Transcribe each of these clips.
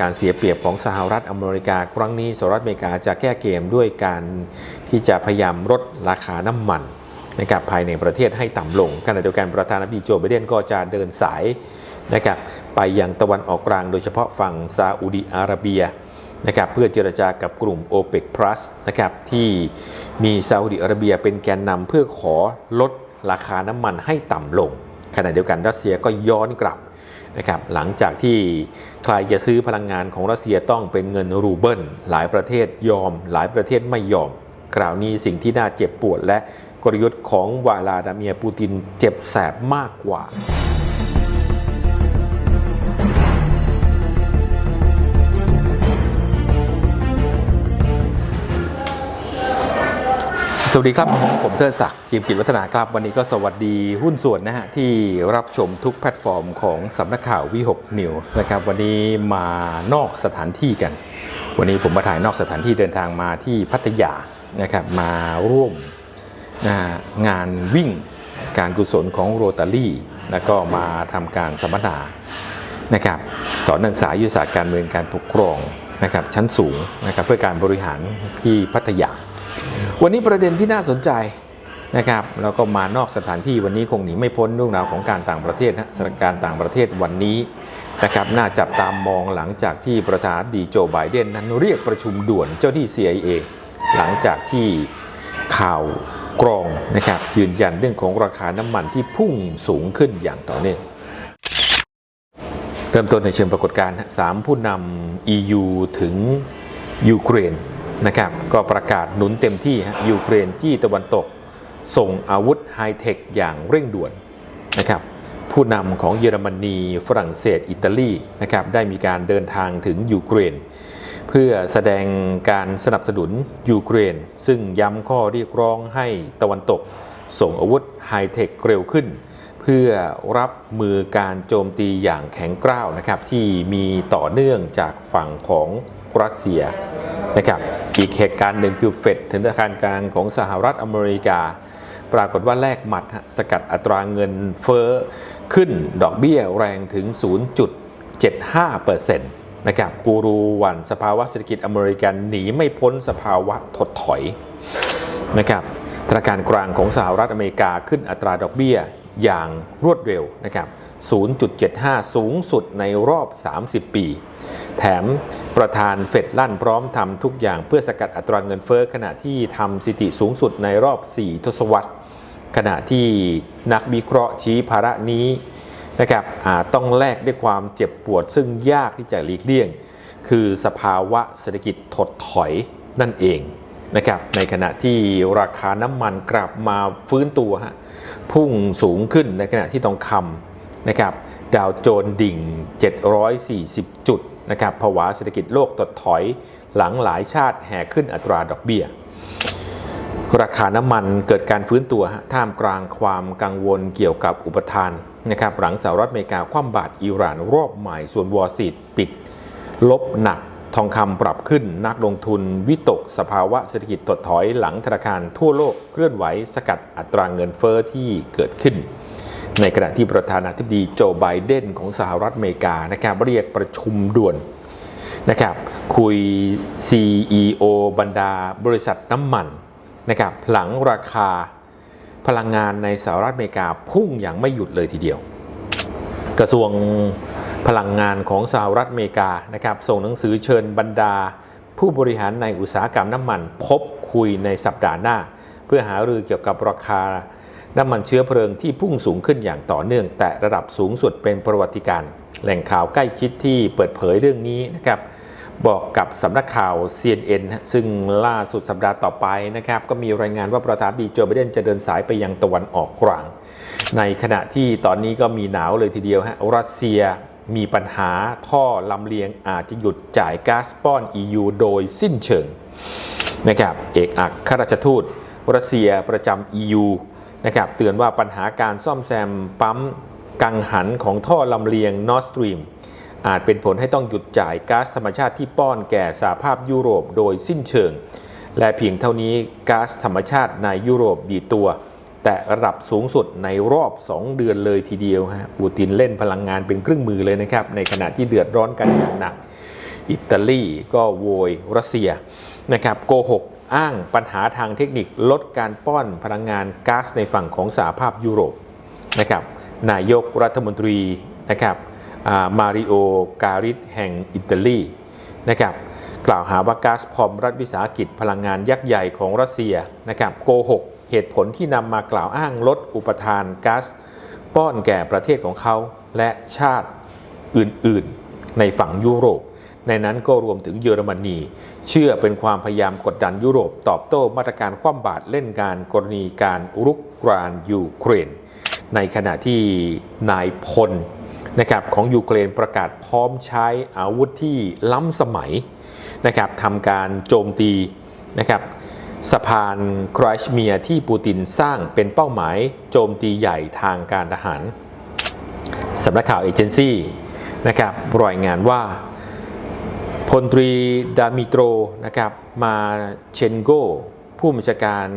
การเสียเปรียบของสหรัฐอเมริกา ครั้งนี้สหรัฐอเมริกาจะแก้เกมด้วยการที่จะพยายามลดราคาน้ำมันนะครับภายในประเทศให้ต่ำลงขณะเดียวกันประธานาธิบดีโจไบเดนก็จะเดินสายนะครับไปยังตะวันออกกลางโดยเฉพาะฝั่งซาอุดิอาระเบียนะครับเพื่อเจรจากับกลุ่ม o p e c Plus นะครับที่มีซาอุดิอาระเบียเป็นแกนนำเพื่อขอลดราคาน้ำมันให้ต่ำลง ขณะเดียวกันรัสเซียก็ย้อนกลับ นะครับหลังจากที่ใครจะซื้อพลังงานของรัสเซียต้องเป็นเงินรูเบิลหลายประเทศยอม หลายประเทศไม่ยอมคราวนี้สิ่งที่น่าเจ็บปวดและกลยุทธ์ของวลาดาเมียร์ปูตินเจ็บแสบมากกว่า วัสดีครับ ผมเทิดศักดิ์จีมกิจวัฒนาครับ วันนี้ก็สวัสดีหุ้นส่วนนะฮะ ที่รับชมทุกแพลตฟอร์มของสำนักข่าววิหกนิวส์นะครับ วันนี้มานอกสถานที่กัน วันนี้ผมมาถ่ายนอกสถานที่เดินทางมาที่พัทยานะครับ มาร่วมนะงานวิ่งการกุศลของโรตารี่ แล้วก็มาทำการสัมมนานะครับสอนนักศึกษายุทธศาสตร์การเมืองการปกครองนะครับชั้นสูงนะครับเพื่อการบริหารที่พัทยา วันนี้ประเด็นที่น่าสนใจนะครับแล้วก็มานอกสถานที่วันนี้คงหนีไม่พ้นเรื่องราวของการต่างประเทศนะสถานการณ์ต่างประเทศวันนี้นะครับน่าจับตามองหลังจากที่ประธานดีโจไบเดนนั้นเรียกประชุมด่วนเจ้าที่ CIA หลังจากที่ข่าวกรองนะครับยืนยันเรื่องของราคาน้ำมันที่พุ่งสูงขึ้นอย่างต่อเนื่องเริ่มต้นในเชิงปรากฏการณ์สามผู้นำ EU ถึงยูเครน นะครับก็ประกาศหนุนเต็มที่ยูเครนที่ตะวันตก ส่งอาวุธไฮเทคอย่างเร่งด่วนนะครับผู้นำของเยอรมนีฝรั่งเศสอิตาลีนะครับได้มีการเดินทางถึงยูเครน เพื่อแสดงการสนับสนุนยูเครน ซึ่งย้ำข้อเรียกร้องให้ตะวันตก ส่งอาวุธไฮเทคเร็วขึ้น เพื่อรับมือการโจมตีอย่างแข็งกร้าวนะครับที่มีต่อเนื่องจากฝั่งของรัสเซีย นะครับอีกเหตุการณ์หนึ่งคือเฟดธนาคารกลางของสหรัฐอเมริกา ปรากฏว่าแลกหมัดสกัดอัตราเงินเฟ้อขึ้นดอกเบี้ยแรงถึง 0.75%นะครับกูรูหวันสภาวะเศรษฐกิจอเมริกันหนีไม่พ้นสภาวะถดถอยนะครับธนาคารกลางของสหรัฐอเมริกาขึ้นอัตราดอกเบี้ยอย่างรวดเร็วนะครับ 0.75 สูงสุดในรอบ 30 ปี แถมประธานเฟดลั่นพร้อมทำทุกอย่างเพื่อสกัดอัตราเงินเฟ้อขณะที่ทำสถิติสูงสุดในรอบ 4 ทศวรรษ ขณะที่นักวิเคราะห์ชี้ภาระนี้นะครับต้องแลกด้วยความเจ็บปวดซึ่งยากที่จะหลีกเลี่ยง คือสภาวะเศรษฐกิจถดถอยนั่นเองนะครับในขณะที่ราคาน้ำมันกลับมาฟื้นตัวฮะพุ่งสูงขึ้นในขณะที่ทองคำ นะครับดาวโจนดิ่ง 740 จุดนะครับภาวะเศรษฐกิจโลกถดถอยหลังหลายชาติแห่ขึ้นอัตราดอกเบี้ย ราคาน้ำมันเกิดการฟื้นตัวท่ามกลางความกังวลเกี่ยวกับอุปทานนะครับหลังสหรัฐอเมริกาคว่ำบาตรอิหร่านรอบใหม่ส่วนวอร์ซีดปิด ลบหนักทองคำปรับขึ้นนักลงทุนวิตกสภาวะเศรษฐกิจถดถอยหลังธนาคารทั่วโลกเคลื่อนไหวสกัดอัตราเงินเฟอ้อที่เกิดขึ้น ในขณะที่ประธานาธิบดีโจไบเดนของสหรัฐอเมริกานะครับเรียกประชุมด่วนนะครับคุย CEO บรรดาบริษัทน้ำมันนะครับหลังราคาพลังงานในสหรัฐอเมริกาพุ่งอย่างไม่หยุดเลยทีเดียว กระทรวงพลังงานของสหรัฐอเมริกานะครับส่งหนังสือเชิญบรรดา ผู้บริหารในอุตสาหกรรมน้ำมัน พบคุยในสัปดาห์หน้า เพื่อหารือเกี่ยวกับราคา น้ำมันเชื้อเพลิงที่พุ่งสูงขึ้นอย่างต่อเนื่อง แต่ระดับสูงสุดเป็นประวัติการณ์แหล่งข่าวใกล้ชิดที่เปิดเผยเรื่องนี้นะครับบอกกับสำนักข่าว CNN ซึ่งล่าสุดสัปดาห์ต่อไปนะครับก็มีรายงานว่าประธานาธิบดีโจไบเดนจะเดินสายไปยังตะวันออกกลาง ในขณะที่ตอนนี้ก็มีหนาวเลยทีเดียวฮะรัสเซียมีปัญหาท่อลำเลียงอาจจะหยุดจ่ายก๊าซป้อน EU โดยสิ้นเชิงนะครับเอกอัครราชทูตรัสเซียประจำ EU นะครับเตือนว่าปัญหาการซ่อมแซมปั๊มกังหันของท่อลำเลียง Nord Stream อาจเป็นผลให้ต้องหยุดจ่ายก๊าซธรรมชาติที่ป้อนแก่สหภาพยุโรปโดยสิ้นเชิง และเพียงเท่านี้ก๊าซธรรมชาติในยุโรปดีตัว แต่ระดับสูงสุดในรอบ 2 เดือนเลยทีเดียวฮะปูตินเล่นพลังงานเป็นเครื่องมือเลยนะครับ ในขณะที่เดือดร้อนกันอย่างหนัก อิตาลีก็โวยรัสเซียนะครับโกหก อ้างปัญหาทางเทคนิคลดการป้อนพลังงานก๊าซในฝั่งของสหภาพยุโรปนะครับนายกรัฐมนตรีนะครับมาริโอการิสแห่งอิตาลีนะครับกล่าวหาว่าก๊าซพอมรัฐวิสาหกิจพลังงานยักษ์ใหญ่ของรัสเซียนะครับโกหกเหตุผลที่นำมากล่าวอ้างลดอุปทานก๊าซป้อนแก่ประเทศของเขาและชาติอื่นๆ ในฝั่งยุโรป ในนั้นก็รวมถึงเยอรมนี เชื่อเป็นความพยายามกดดันยุโรปตอบโต้มาตรการคว่ำบาตรเล่นการกรณีการรุกรานยูเครน ในขณะที่นายพลนะครับของยูเครนประกาศพร้อมใช้อาวุธที่ล้ำสมัยนะครับทำการโจมตีนะครับสะพานครชเมียที่ปูตินสร้างเป็นเป้าหมายโจมตีใหญ่ทางการทหารสำนักข่าวเอเจนซี่นะครับรายงานว่า พลตรีดามิโตรนะครับมาเชนโก ผู้บัญชาการ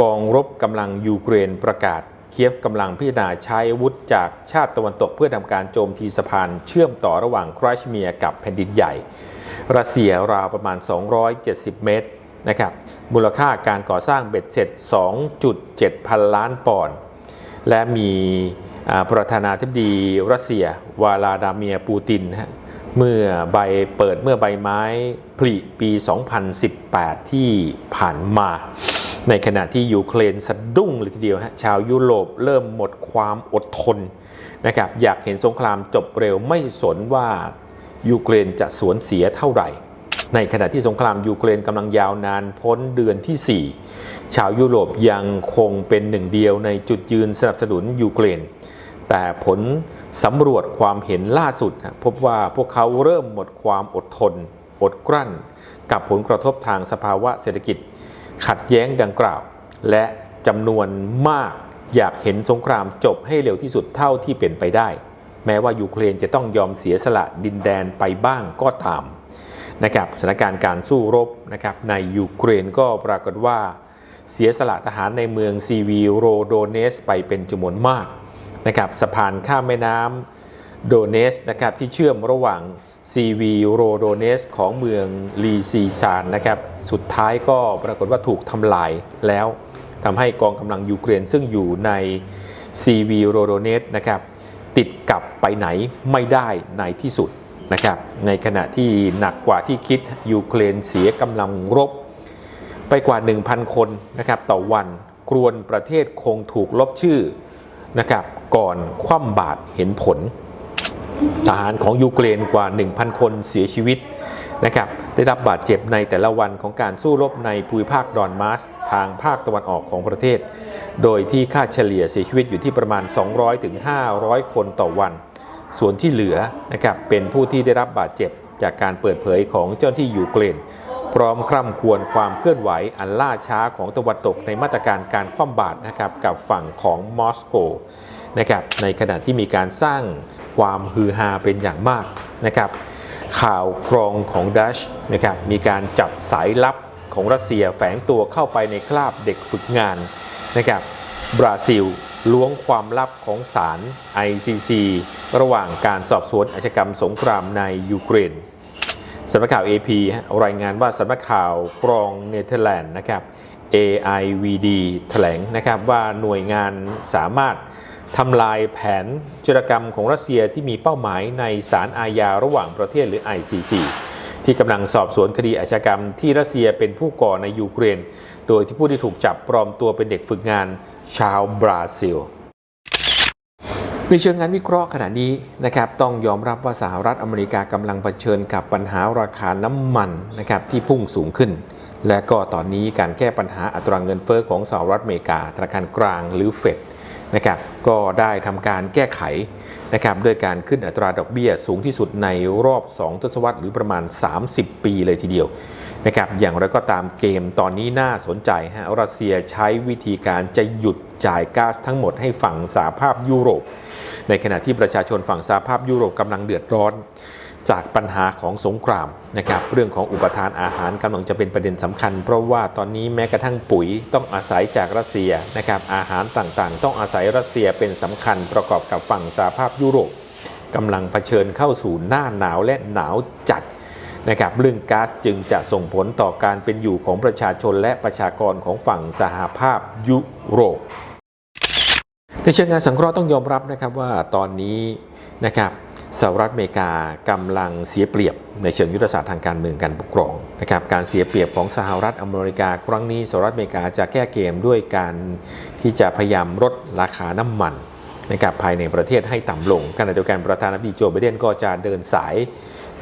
กองรบกำลังยูเครนประกาศ เคียฟกำลังพิจารณาใช้อาวุธจากชาติตะวันตกเพื่อทำการโจมตีสะพานเชื่อมต่อระหว่างครชเมียกับแผ่นดินใหญ่ รัสเซียราวประมาณ 270 เมตรนะครับมูลค่าการก่อสร้างเบ็ดเสร็จ 2.7 พันล้านปอนด์และมีประธานาธิบดีรัสเซีย วาลาดาเมียปูติน เมื่อใบเปิดเมื่อใบไม้ผลิปี 2018 ที่ผ่านมา ในขณะที่ยูเครนสะดุ้งเลยทีเดียวฮะชาวยุโรปเริ่มหมดความอดทนนะครับอยากเห็นสงครามจบเร็วไม่สนว่ายูเครนจะสวนเสียเท่าไหร่ ในขณะที่สงครามยูเครนกำลังยาวนานพ้นเดือนที่ 4 ชาวยุโรปยังคงเป็นหนึ่งเดียวในจุดยืนสนับสนุนยูเครน แต่ผลสำรวจความเห็นล่าสุด พบว่าพวกเขาเริ่มหมดความอดทน อดกลั้น กับผลกระทบทางสภาวะเศรษฐกิจ ขัดแย้งดังกล่าว และจำนวนมากอยากเห็นสงครามจบให้เร็วที่สุดเท่าที่เป็นไปได้ แม้ว่ายูเครนจะต้องยอมเสียสละดินแดนไปบ้างก็ตามนะครับสถานการณ์การสู้รบนะครับในยูเครนก็ปรากฏว่า เสียสละทหารในเมืองซีวีโรโดเนสไปเป็นจำนวนมาก นะครับสะพานข้ามแม่น้ำโดเนสนะครับที่เชื่อมระหว่างซีวีโรโดเนสของเมืองลีซีชานนะครับสุดท้ายก็ปรากฏว่าถูกทำลายแล้วทำให้กองกำลังยูเครนซึ่งอยู่ในซีวีโรโดเนสนะครับติดกับไปไหนไม่ได้ในที่สุดนะครับในขณะที่หนักกว่าที่คิดยูเครนเสียกำลังรบ ไปกว่า 1,000 คนนะครับต่อวัน กรวนประเทศคงถูกลบชื่อ นะครับก่อนคว่ำบาตรเห็นผล ทหารของยูเครนกว่า 1,000 คนเสียชีวิตนะครับได้รับบาดเจ็บในแต่ละวันของการสู้รบในภูมิภาคดอนมาสทางภาคตะวันออกของประเทศ โดยที่ค่าเฉลี่ยเสียชีวิตอยู่ที่ประมาณ 200-500คนต่อวัน ส่วนที่เหลือนะครับเป็นผู้ที่ได้รับบาดเจ็บจากการเปิดเผยของเจ้าหน้าที่ยูเครน พร้อมคร่ำควรความเคลื่อนไหวอันล่าช้าของตะวันตกในมาตรการการคว่ำบาตรนะครับกับฝั่งของมอสโกนะครับในขณะที่มีการสร้างความฮือฮาเป็นอย่างมากนะครับข่าวกรองของดัชนะครับมีการจับสายลับของรัสเซียแฝงตัวเข้าไปในคราบเด็กฝึกงานนะครับบราซิลล้วงความลับของศาล ICC ระหว่างการสอบสวนอาชญากรรมสงครามในยูเครน สำนักข่าว AP รายงานว่าสำนักข่าวกรองเนเธอร์แลนด์นะครับ AIVD แถลงนะครับว่าหน่วยงานสามารถทำลายแผนจรกรรมของรัสเซียที่มีเป้าหมายในศาลอาญาระหว่างประเทศหรือ ICC ที่กำลังสอบสวนคดีอาชญากรรมที่รัสเซียเป็นผู้ก่อในยูเครน โดยที่ผู้ที่ถูกจับปลอมตัวเป็นเด็กฝึกงานชาวบราซิล ในเชิงงานวิเคราะห์ขณะนี้นะครับต้องยอมรับว่าสหรัฐอเมริกากำลังเผชิญกับปัญหาราคาน้ำมันนะครับที่พุ่งสูงขึ้น และก็ตอนนี้การแก้ปัญหาอัตราเงินเฟ้อของสหรัฐอเมริกาธนาคารกลางหรือเฟดนะครับก็ได้ทำการแก้ไขนะครับด้วยการขึ้นอัตราดอกเบี้ยสูงที่สุดในรอบ 2 ทศวรรษหรือประมาณ 30 ปีเลยทีเดียวนะครับอย่างไรก็ตามเกมตอนนี้น่าสนใจฮะรัสเซียใช้วิธีการจะหยุดจ่ายก๊าซทั้งหมดให้ฝั่งสหภาพยุโรป ในขณะที่ประชาชนฝั่งสหภาพยุโรปกำลังเดือดร้อน จากปัญหาของสงครามนะครับ เรื่องของอุปทานอาหารกำลังจะเป็นประเด็นสำคัญ เพราะว่าตอนนี้แม้กระทั่งปุ๋ยต้องอาศัยจากรัสเซียนะครับอาหารต่างๆ ต้องอาศัยรัสเซียเป็นสำคัญประกอบกับฝั่งสหภาพยุโรปกำลังเผชิญเข้าสู่หน้าหนาวและหนาวจัดนะครับเรื่องก๊าซจึงจะส่งผลต่อการเป็นอยู่ของประชาชนและประชากรของฝั่งสหภาพยุโรป ในเชิงงานสังเคราะห์ต้องยอมรับนะครับว่าตอนนี้นะครับสหรัฐอเมริกากำลังเสียเปรียบในเชิงยุทธศาสตร์ทางการเมืองการปกครองนะครับการเสียเปรียบของสหรัฐอเมริกา ครั้งนี้สหรัฐอเมริกาจะแก้เกมด้วยการที่จะพยายามลดราคาน้ำมันนะครับภายในประเทศให้ต่ำลงขณะเดียวกันประธานาธิบดีโจไบเดนก็จะเดินสาย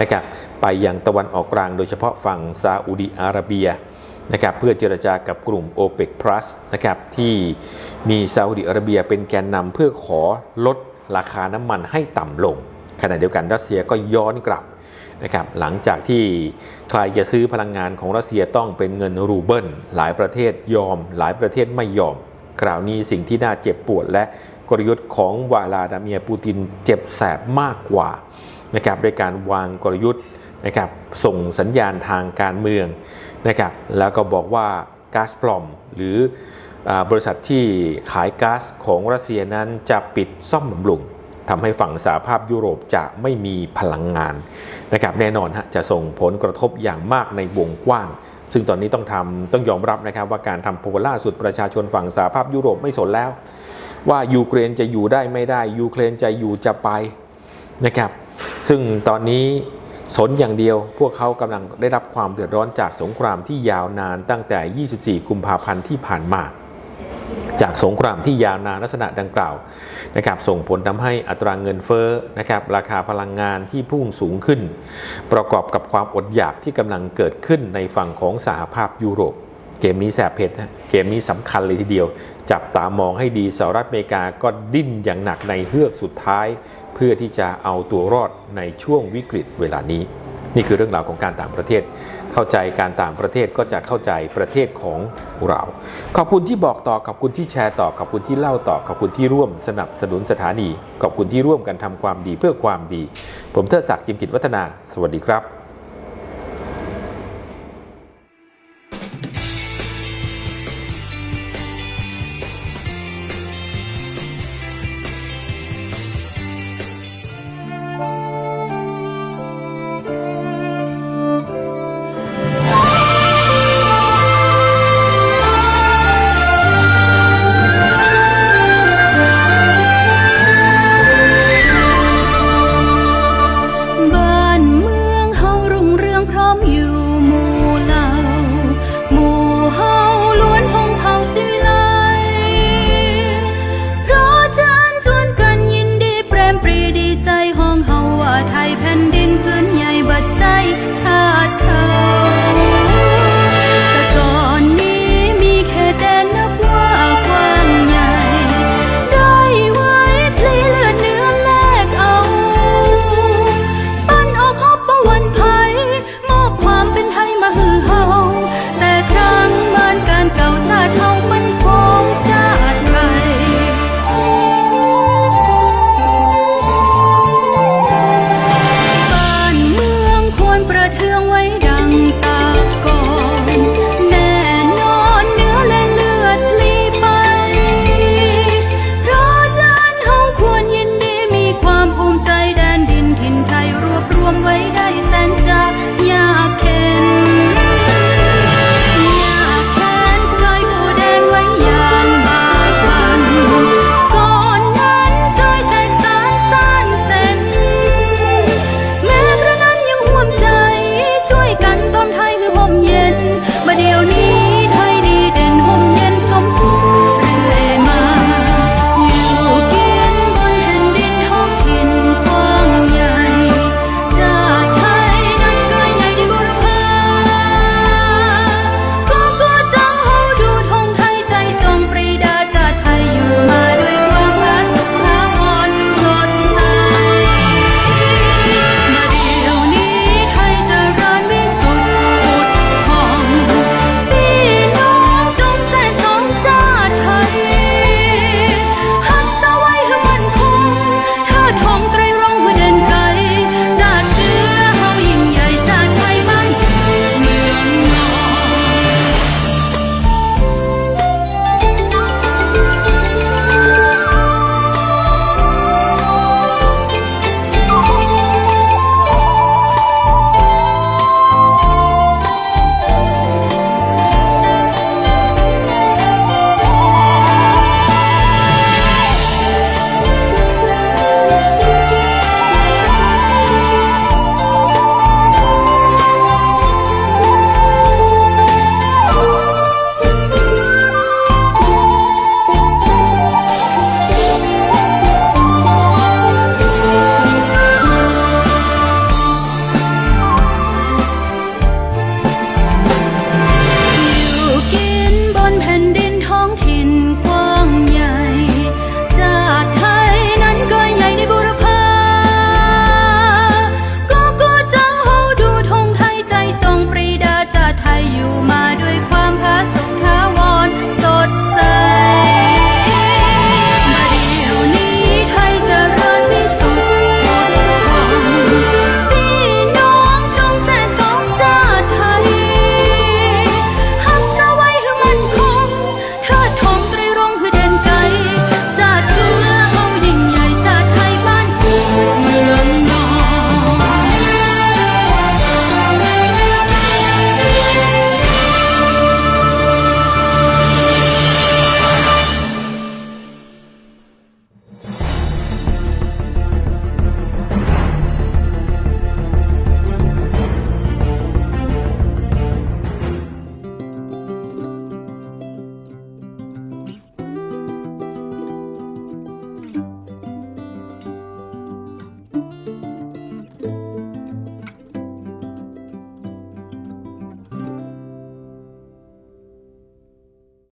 นะครับไปยังตะวันออกกลางโดยเฉพาะฝั่งซาอุดิอาระเบีย นะครับเพื่อเจรจากับกลุ่ม OPEC Plus นะครับที่มีซาอุดิอาระเบียเป็นแกนนำเพื่อขอลดราคาน้ำมันให้ต่ำลง ขณะเดียวกันรัสเซียก็ย้อนกลับนะครับหลังจากที่ใครจะซื้อพลังงานของรัสเซียต้องเป็นเงินรูเบิลหลายประเทศยอม หลายประเทศไม่ยอมคราวนี้สิ่งที่น่าเจ็บปวด และกลยุทธ์ของวลาดาเมียปูตินเจ็บแสบมากกว่านะครับด้วยการวางกลยุทธ์นะครับส่งสัญญาณทางการเมือง นะครับแล้วก็บอกว่าก๊าซปลอมหรืออบริษัทที่ขายก๊าซของรัสเซียนั้นจะปิดซ่อมบำรุงทำให้ฝั่งสหภาพยุโรปจะไม่มีพลังงานนะครับแน่นอนฮะจะส่งผลกระทบอย่างมากในวงกว้าง ซึ่งตอนนี้ต้องทำต้องยอมรับนะครับว่าการทำโพลล่าสุดประชาชนฝั่งสหภาพยุโรปไม่สนแล้ว ว่ายูเครนจะอยู่ได้ไม่ได้ยูเครนจะอยู่จะไปนะครับซึ่งตอนนี้ สนอย่างเดียวพวกเขากำลังได้รับความเดือดร้อนจากสงครามที่ยาวนานตั้งแต่ 24 กุมภาพันธ์ที่ผ่านมา จากสงครามที่ยาวนานลักษณะดังกล่าวนะครับส่งผลทำให้อัตราเงินเฟ้อนะครับราคาพลังงานที่พุ่งสูงขึ้น ประกอบกับความอดอยากที่กำลังเกิดขึ้นในฝั่งของสหภาพยุโรปเกมนี้แสบเผ็ดนะเกมนี้สำคัญเลยทีเดียว จับตามองให้ดีสหรัฐอเมริกาก็ดิ้นอย่างหนักในเฮือกสุดท้าย เพื่อที่จะเอาตัวรอดในช่วงวิกฤตเวลานี้ นี่คือเรื่องราวของการต่างประเทศ เข้าใจการต่างประเทศก็จะเข้าใจประเทศของเรา ขอบคุณที่บอกต่อขอบคุณที่แชร์ต่อขอบคุณที่เล่าต่อขอบคุณที่ร่วมสนับสนุนสถานี ขอบคุณที่ร่วมกันทำความดีเพื่อความดี ผมเทิดศักดิ์จิมกิจวัฒนา สวัสดีครับ